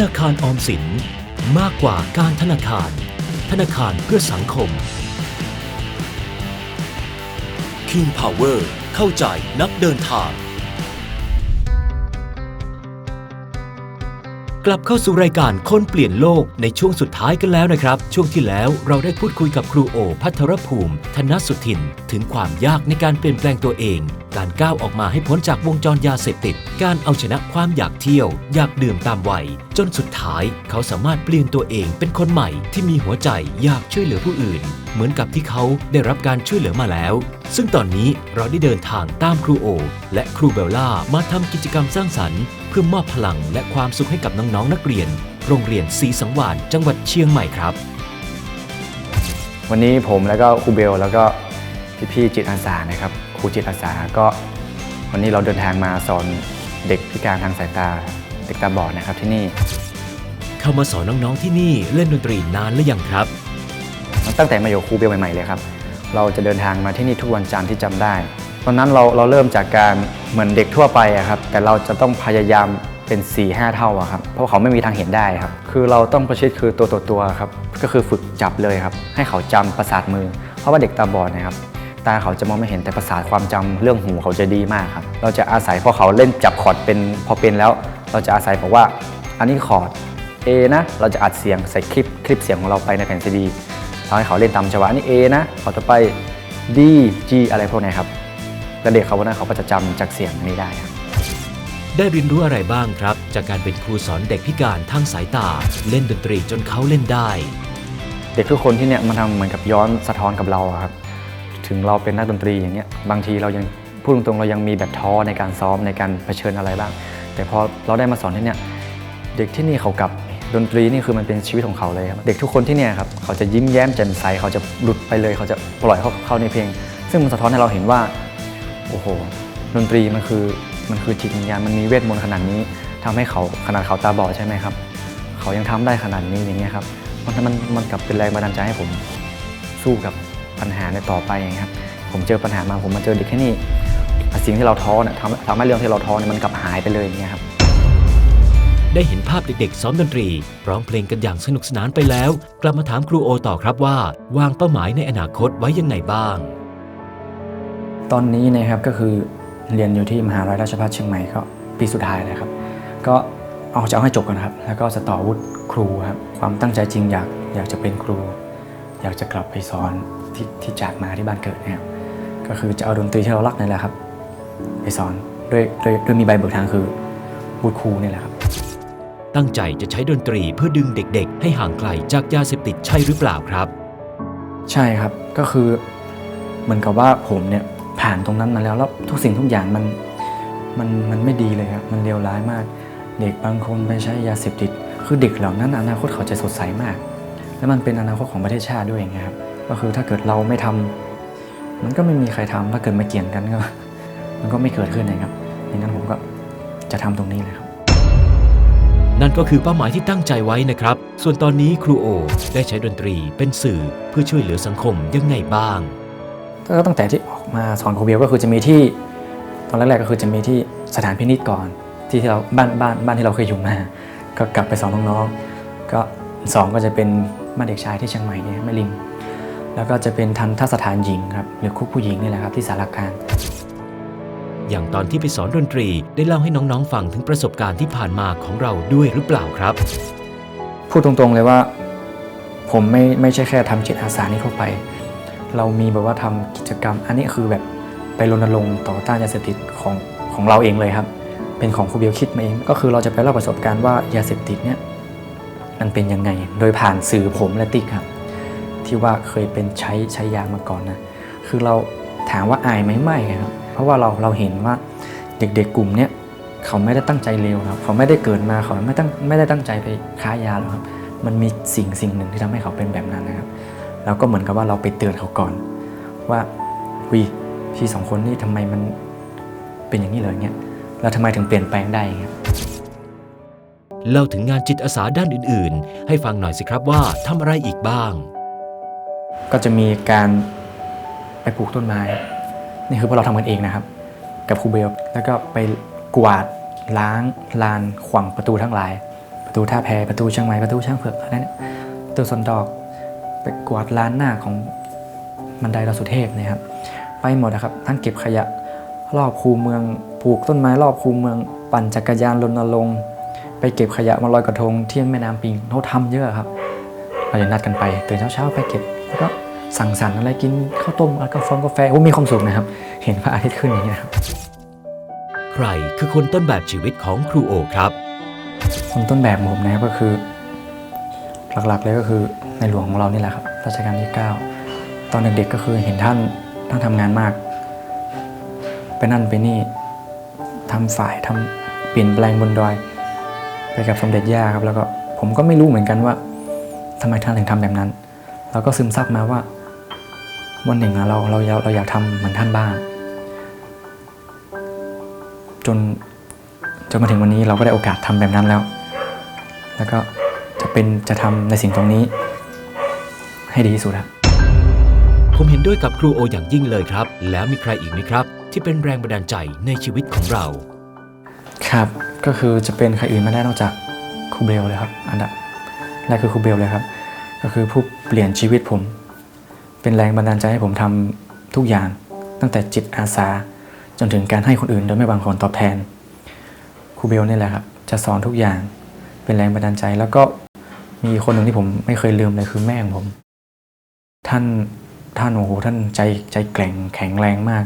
นาคารออมสินมากกว่าการธนาคาร ธนาคารเพื่อสังคม King Power เข้าใจนักเดินทาง กลับเข้าสู่รายการคนเปลี่ยนโลกในช่วงสุดท้ายกันแล้วนะครับ ช่วงที่แล้วเราได้พูดคุยกับครูโอ พัทรภูมิ ธนสุทิน ถึงความยากในการเปลี่ยนแปลงตัวเอง การก้าวออกมาให้พ้นจากวงจรยาเสพติด การเอาชนะความอยากเที่ยว อยากดื่มตามวัย จนสุดท้ายเขาสามารถเปลี่ยนตัวเองเป็นคนใหม่ที่มีหัวใจอยากช่วยเหลือผู้อื่น เหมือนกับที่เขาได้รับการช่วยเหลือมาแล้ว ซึ่งตอนนี้เราได้เดินทางตามครูโอ และครูเบลล่ามาทำกิจกรรมสร้างสรรค์ เพื่อมอบพลังและความสุขให้กับน้องๆนักเรียน โรงเรียนศรีสังวานจังหวัดเชียงใหม่ครับ วันนี้ผมแล้วก็ครูเบลแล้วก็พี่ๆจิตอาสานะครับครูจิตอาสาก็ วันนี้เราเดินทางมาสอนเด็กพิการทางสายตาเด็กตาบอดนะครับที่นี่ เข้ามาสอนน้องๆที่นี่เล่นดนตรีนานหรือยังครับ ตั้งแต่มาอยู่ครูเบลใหม่ๆเลยครับ เราจะเดินทางมาที่นี่ทุกวันจันทร์ที่จำได้ ตอนนั้นเราเราเริ่มจากการเหมือนเด็กทั่วไปอะครับ แต่เราจะต้องพยายามเป็น4ี่ห้าเท่าอะครับเพราะเขาไม่มีทางเห็นได้ครับ คือเราต้องประชิดคือตัวต่อตัวครับก็คือฝึกจับเลยครับ ให้เขาจำประสาทมือ เพราะว่าเด็กตาบอดนะครับตาเขาจะมองไม่เห็นแต่ประสาทความจำเรื่องหูเขาจะดีมากครับ เราจะอาศัยพอเขาเล่นจับคอร์ดเป็นพอเป็นแล้ว เราจะอาศัยบอกว่า อันนี้คอร์ด A นะ เราจะอัดเสียงใส่คลิปคลิปเสียงของเราไปในแผ่นซีดีทำให้เขาเล่นตามจังหวะอันนี้ A นะขอต่อไป D G อะไรพวกนี้ครับ แล้วเด็กเขาวันนั้นเขาก็จะจำจากเสียงนี้ได้ครับ ได้เรียนรู้อะไรบ้างครับ จากการเป็นครูสอนเด็กพิการทางสายตา เล่นดนตรีจนเขาเล่นได้ เด็กทุกคนที่เนี่ยมันทำเหมือนกับย้อนสะท้อนกับเราอะครับ ถึงเราเป็นนักดนตรีอย่างเงี้ยบางทีเรายังพูดตรงๆเรายังมีแบบท้อในการซ้อมในการเผชิญอะไรบ้าง แต่พอเราได้มาสอนที่เนี่ยเด็กที่นี่เขากลับดนตรีนี่คือมันเป็นชีวิตของเขาเลยครับเด็กทุกคนที่เนี่ยครับเขาจะยิ้มแย้มแจ่มใสเขาจะหลุดไปเลยเขาจะปล่อยเขาเข้าในเพลง ซึ่งมันสะท้อนให้เราเห็นว่า โอ้โหดนตรีมันคือมันคือจิตวิญญาณมันมีเวทมนต์ขนาดนี้ทำให้เขาขนาดเขาตาบอดใช่ไหมครับ เขายังทำได้ขนาดนี้อย่างเงี้ยครับมันมันมันกลับเป็นแรงบันดาลใจให้ผมสู้กับปัญหาในต่อไปอย่างครับผมเจอปัญหามาผมมาเจอเด็กแค่นี้สิ่งที่เราท้อเนี่ยทำทำให้เรื่องที่เราท้อเนี่ยมันกลับหายไปเลยอย่างเงี้ยครับได้เห็นภาพเด็กๆซ้อมดนตรีร้องเพลงกันอย่างสนุกสนานไปแล้ว กลับมาถามครูโอต่อครับว่า วางเป้าหมายในอนาคตไว้ยังไงบ้าง ตอนนี้นะครับก็คือเรียนอยู่ที่มหาลัยราชภัฏเชียงใหม่ก็ปีสุดท้ายแล้วครับ ก็เอาจะเอาให้จบก่อนครับ แล้วก็จะต่อวุฒิครูครับ ความตั้งใจจริงอยากอยากจะเป็นครู อยากจะกลับไปสอนที่ที่จากมาที่บ้านเกิดนะครับก็คือจะเอาดนตรีที่เรารักนี่แหละครับ ไปสอนด้วยด้วยด้วยมีใบเบิกทางคือวุฒิครูนี่แหละครับ ตั้งใจจะใช้ดนตรีเพื่อดึงเด็กๆ ให้ห่างไกลจากยาเสพติดใช่หรือเปล่าครับ ใช่ครับก็คือเหมือนกับว่าผมเนี่ย ผ่านตรงนั้นมาแล้วแล้วทุกสิ่งทุกอย่างมันมันมันไม่ดีเลยครับมันเลวร้ายมาก เด็กบางคนไปใช้ยาเสพติด คือเด็กเหล่านั้นอนาคตเขาจะสดใสมาก และมันเป็นอนาคตของประเทศชาติด้วยอย่างครับ ก็คือถ้าเกิดเราไม่ทำมันก็ไม่มีใครทำถ้าเกิดมาเกี่ยงกันก็มันก็ไม่เกิดขึ้นนะครับดังนั้นผมก็จะทำตรงนี้เลยครับนั่นก็คือเป้าหมายที่ตั้งใจไว้นะครับ ส่วนตอนนี้ครูโอ ได้ใช้ดนตรีเป็นสื่อเพื่อช่วยเหลือสังคมยังไงบ้าง ก็ตั้งแต่ที่ออกมาสอนครูเบลก็คือจะมีที่ตอนแรกๆก็คือจะมีที่สถานพินิจก่อน ที่ที่เราบ้านบ้านบ้านที่เราเคยอยู่มา ก็กลับไปสอนน้องๆก็สองก็จะเป็นบ้านเด็กชายที่เชียงใหม่เนี่ยแม่ริมแล้วก็จะเป็นทันทสถานหญิงครับหรือคุกผู้หญิงนี่แหละครับที่สารกลางอย่างตอนที่ไปสอนดนตรีได้เล่าให้น้องๆฟังถึงประสบการณ์ที่ผ่านมาของเราด้วยหรือเปล่าครับ พูดตรงๆเลยว่า ผมไม่ไม่ใช่แค่ทำจิตอาสานี้ทั่วไป เรามีแบบว่าทำกิจกรรม อันนี้คือแบบไปรณรงค์ต่อต้านยาเสพติดของของเราเองเลยครับ เป็นของครูเบลคิดมาเอง ก็คือเราจะไปเล่าประสบการณ์ว่ายาเสพติดเนี่ยมันเป็นยังไง โดยผ่านสื่อผมและติ๊กครับ ที่ว่าเคยเป็นใช้ใช้ยามาก่อนนะ คือเราถามว่าอายไหมไม่ครับ เพราะว่าเราเราเห็นว่าเด็กๆกลุ่มเนี้ยเขาไม่ได้ตั้งใจเลวครับ เขาไม่ได้เกิดมาเขาไม่ตั้งไม่ได้ตั้งใจไปค้ายาหรอกครับ มันมีสิ่งสิ่งหนึ่งที่ทำให้เขาเป็นแบบนั้นนะครับ แล้วก็เหมือนกับว่าเราไปเตือนเขาก่อน ว่าวิพี่สองคนนี่ทำไมมันเป็นอย่างนี้เลยเงี้ยแล้วทำไมถึงเปลี่ยนแปลงได้เงี้ยเล่าถึงงานจิตอาสาด้านอื่น ๆ ให้ฟังหน่อยสิครับว่าทำอะไรอีกบ้าง ก็จะมีการไปปลูกต้นไม้นี่คือพวกเราทำกันเองนะครับ กับครูเบลแล้วก็ไปกวาดล้างลานขวางประตูทั้งหลายไปประตูท่าแพประตูเชียงใหม่ประตูช่างเผือกอะไรเนี่ยประตูสนดอก ไปกวาดร้านหน้าของบันไดดอยสุเทพเนี่ยครับ ไปหมดนะครับทั้งเก็บขยะรอบคูเมืองปลูกต้นไม้รอบคูเมือง ปั่นจักรยานรณรงค์ไปเก็บขยะมาลอยกระทงที่แม่น้ำปิงเขาทำเยอะครับเราจะนัดกันไปตื่นเช้าๆไปเก็บแล้วก็สั่งสรรค์อะไรกินข้าวต้มแล้วก็ฟองกาแฟโอ้มีความสุขนะครับ เห็นพระอาทิตย์ขึ้นอย่างนี้ยครับใครคือคนต้นแบบชีวิตของครูโอครับ คนต้นแบบผมนะครับก็คือ หลักๆเลยก็คือ ในหลวงของเรานี่แหละครับรัชกาลที่ 9 ตอนเด็กๆก็คือเห็นท่านท่านทำงานมาก ไปนั่นไปนี่ทำฝ่ายทำเปลี่ยนแปลงบนดอย ไปกับสมเด็จย่าครับ แล้วก็ผมก็ไม่รู้เหมือนกันว่าทำไมท่านถึงทำแบบนั้น เราก็ซึมซับมาว่าวันหนึ่งเราเราเราเราอยากทำเหมือนท่านบ้างจนจนมาถึงวันนี้เราก็ได้โอกาสทำแบบนั้นแล้ว แล้วก็จะเป็นจะทำในสิ่งตรงนี้ ให้ดีที่สุดครับผมเห็นด้วยกับครูโออย่างยิ่งเลยครับ แล้วมีใครอีกไหมครับ ที่เป็นแรงบันดาลใจในชีวิตของเรา ครับก็คือจะเป็นใครอื่นไม่ได้นอกจากครูเบลเลยครับ อันดับแรกคือครูเบลเลยครับ ก็คือผู้เปลี่ยนชีวิตผม เป็นแรงบันดาลใจให้ผมทำทุกอย่าง ตั้งแต่จิตอาสา จนถึงการให้คนอื่นโดยไม่หวังผลตอบแทนครูเบลนี่แหละครับ จะสอนทุกอย่าง เป็นแรงบันดาลใจแล้วก็มีคนหนึ่งที่ผมไม่เคยลืมเลยคือแม่ของผม ท่านท่านโอ้โหท่านใจใจแกร่งแข็งแรงมาก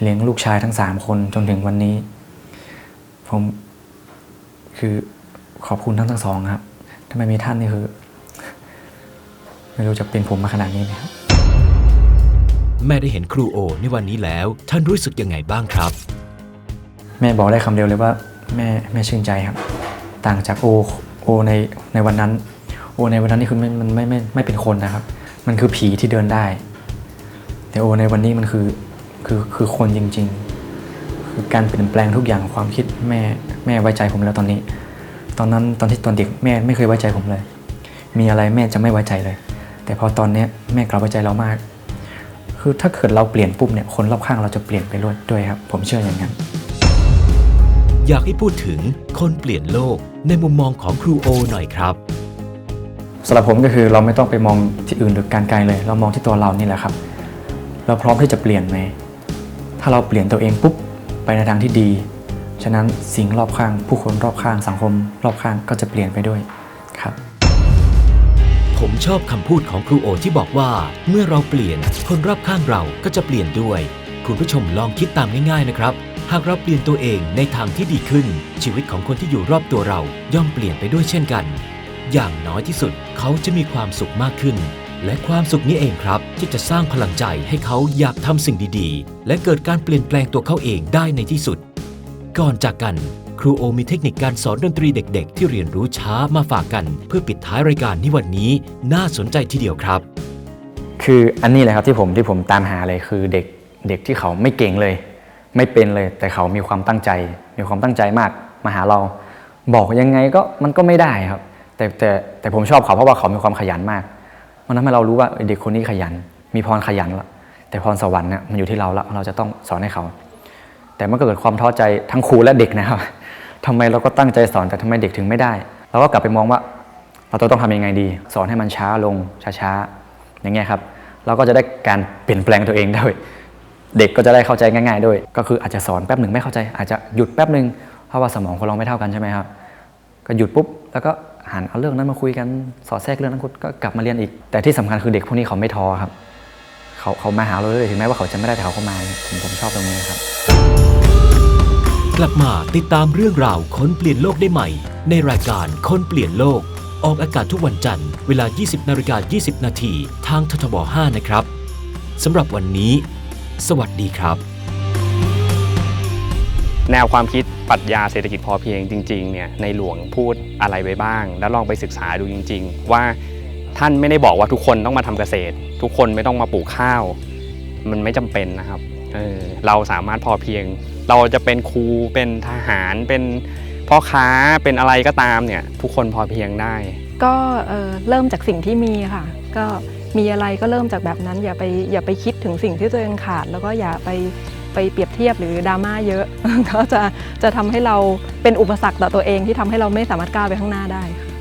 เลี้ยงลูกชายทั้งสามคนจนถึงวันนี้ ผมคือขอบคุณท่านทั้งสองครับถ้าไม่มีท่านนี่คือไม่รู้จะเป็นผมมาขนาดนี้ไหมครับแม่ได้เห็นครูโอในวันนี้แล้ว ท่านรู้สึกยังไงบ้างครับ แม่บอกได้คำเดียวเลยว่า แม่แม่ชื่นใจครับ ต่างจากโอโอในในวันนั้น โอในวันนั้นนี่คือมันมันไม่ไม่ไม่เป็นคนนะครับ มันคือผีที่เดินได้ แต่โอในวันนี้มันคือคือคือคนจริง ๆ คือการเปลี่ยนแปลงทุกอย่างความคิดแม่แม่ไว้ใจผมแล้วตอนนี้ ตอนนั้นตอนที่ตอนเด็กแม่ไม่เคยไว้ใจผมเลย มีอะไรแม่จะไม่ไว้ใจเลย แต่พอตอนนี้แม่กลับไว้ใจเรามาก คือถ้าเกิดเราเปลี่ยนปุ๊บเนี่ยคนรอบข้างเราจะเปลี่ยนไปด้วยด้วยครับ ผมเชื่ออย่างนั้นอยากให้พูดถึงคนเปลี่ยนโลกในมุมมองของครูโอหน่อยครับ สำหรับผมก็คือเราไม่ต้องไปมองที่อื่นหรือการไกลเลย เรามองที่ตัวเรานี่แหละครับ เราพร้อมที่จะเปลี่ยนไหมถ้าเราเปลี่ยนตัวเองปุ๊บไปในทางที่ดี ฉะนั้นสิ่งรอบข้าง ผู้คนรอบข้างสังคม รอบข้างก็จะเปลี่ยนไปด้วยครับผมชอบคำพูดของครูโอที่บอกว่า เมื่อเราเปลี่ยน คนรอบข้างเราก็จะเปลี่ยนด้วย คุณผู้ชมลองคิดตามง่ายๆนะครับ หากเราเปลี่ยนตัวเองในทางที่ดีขึ้น ชีวิตของคนที่อยู่รอบตัวเราย่อมเปลี่ยนไปด้วยเช่นกัน อย่างน้อยที่สุดเขาจะมีความสุขมากขึ้น และความสุขนี้เองครับ ที่จะสร้างพลังใจให้เขาอยากทำสิ่งดีๆ และเกิดการเปลี่ยนแปลงตัวเขาเองได้ในที่สุด ก่อนจากกันครูโอมีเทคนิคการสอนดนตรีเด็กๆ ที่เรียนรู้ช้ามาฝากกัน เพื่อปิดท้ายรายการในวันนี้น่าสนใจทีเดียวครับ คืออันนี้แหละครับที่ผมที่ผมตามหาเลยคือเด็กเด็กที่เขาไม่เก่งเลย ไม่เป็นเลย แต่เขามีความตั้งใจ มีความตั้งใจมากมาหาเรา บอกยังไงก็มันก็ไม่ได้ครับ แต่แต่แต่ผมชอบเขาเพราะว่าเขามีความขยันมากมันทำให้เรารู้ว่าเด็กคนนี้ขยัน มีพรขยันละแต่พรสวรรค์เนี่ยมันอยู่ที่เราละเราจะต้องสอนให้เขา แต่มันก็เกิดความท้อใจทั้งครูและเด็กนะครับทำไมเราก็ตั้งใจสอนแต่ทำไมเด็กถึงไม่ได้เราก็กลับไปมองว่า เราต้องทำยังไงดี สอนให้มันช้าลงช้าๆอย่างเงี้ยครับ เราก็จะได้การเปลี่ยนแปลงตัวเองด้วยเด็กก็จะได้เข้าใจง่าย ๆ ด้วย ก็คืออาจจะสอนแป๊บหนึ่งไม่เข้าใจ อาจจะหยุดแป๊บหนึ่งเพราะว่าสมองคนเราไม่เท่ากันใช่ไหมครับ ก็หยุดปุ๊บแล้วก็ หันเอาเรื่องนั้นมาคุยกันสอดแทรกเรื่องนั้นก็กลับมาเรียนอีก แต่ที่สำคัญคือเด็กพวกนี้เขาไม่ท้อครับเขาเขามาหาเราเลยถึงแม้ว่าเขาจะไม่ได้แต่เขาเข้ามาผมผมชอบตรงนี้ครับ กลับมาติดตามเรื่องราวค้นเปลี่ยนโลกได้ใหม่ ในรายการค้นเปลี่ยนโลก ออกอากาศทุกวันจันทร์เวลา 20นาฬิกา20 นาทีทางททบ 5 นะครับสำหรับวันนี้ สวัสดีครับ แนวความคิดปรัชญาเศรษฐกิจพอเพียงจริงๆเนี่ยในหลวงพูดอะไรไว้บ้าง แล้วลองไปศึกษาดูจริง ๆ ว่าท่านไม่ได้บอกว่าทุกคนต้องมาทำเกษตร ทุกคนไม่ต้องมาปลูกข้าว มันไม่จำเป็นนะครับเออเราสามารถพอเพียง เราจะเป็นครูเป็นทหารเป็นพ่อค้าเป็นอะไรก็ตามเนี่ยทุกคนพอเพียงได้ ก็เอ่อเริ่มจากสิ่งที่มีค่ะ ก็มีอะไรก็เริ่มจากแบบนั้นอย่าไปอย่าไปคิดถึงสิ่งที่ตัวเองขาด แล้วก็อย่าไป ไปเปรียบเทียบหรือดราม่าเยอะ ก็จะจะทำให้เราเป็นอุปสรรคต่อตัวเองที่ทำให้เราไม่สามารถก้าวไปข้างหน้าได้ค่ะ